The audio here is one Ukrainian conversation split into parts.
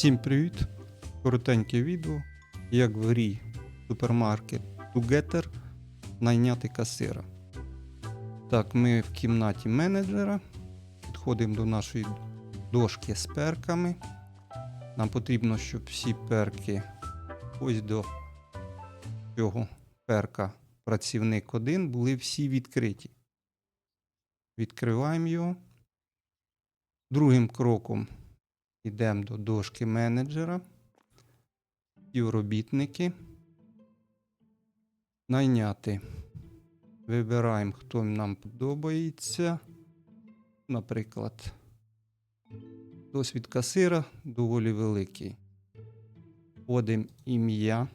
Всім привіт! Коротеньке відео, як в грі супермаркет Together найняти касира. Так, ми в кімнаті менеджера. Підходимо до нашої дошки з перками. Нам потрібно, щоб всі перки ось до цього перка працівник 1 були всі відкриті. Відкриваємо його. Другим кроком Йдемо до дошки менеджера, співробітники. Найняти. Вибираємо, хто нам подобається. Наприклад, досвід касира доволі великий. Вводимо ім'я.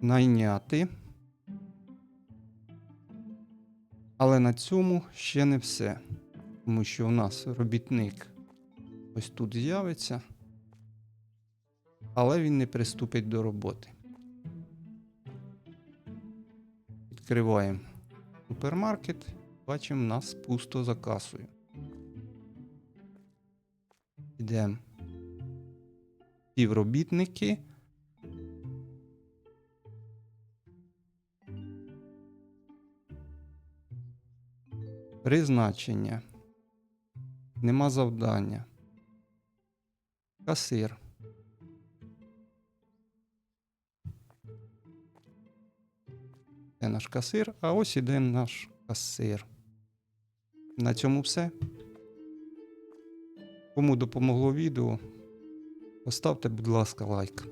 Найняти. Але на цьому ще не все. Тому що у нас робітник ось тут з'явиться, але він не приступить до роботи. Відкриваємо супермаркет, бачимо, нас пусто за касою. Йдемо. Співробітники. Призначення. Нема завдання. Касир. Це наш касир, а ось іде наш касир. На цьому все. Кому допомогло відео, поставте, будь ласка, лайк.